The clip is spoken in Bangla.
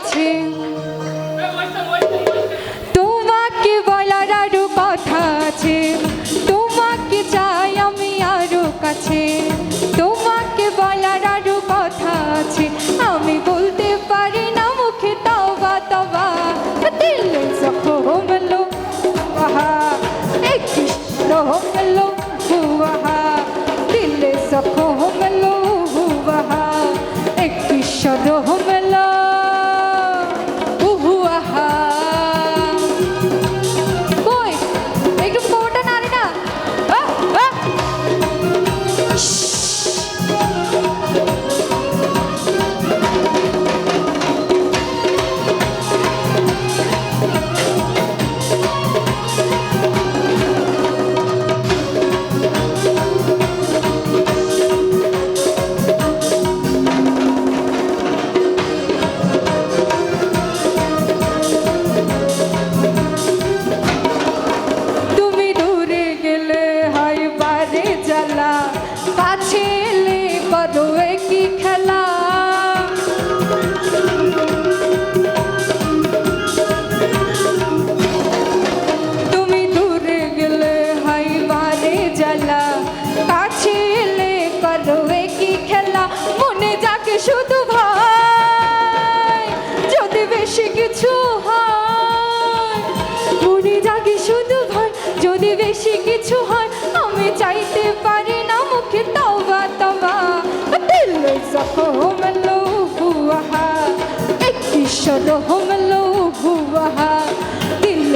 আছে। তোমাকে বলার আরও কথা আছে। তোমাকে চাই আমি আরও কাছে। তোমাকে বলার আরও কথা আছে। আমি বলতে পারি না মুখে তবা তবা দিল জখম লো আহা বেশি কিছু হয়, আমি চাইতে পারি না মুখে তবা তবা দিল জখম লো হুয়া এক কিশোর হোম লো হুয়া দিল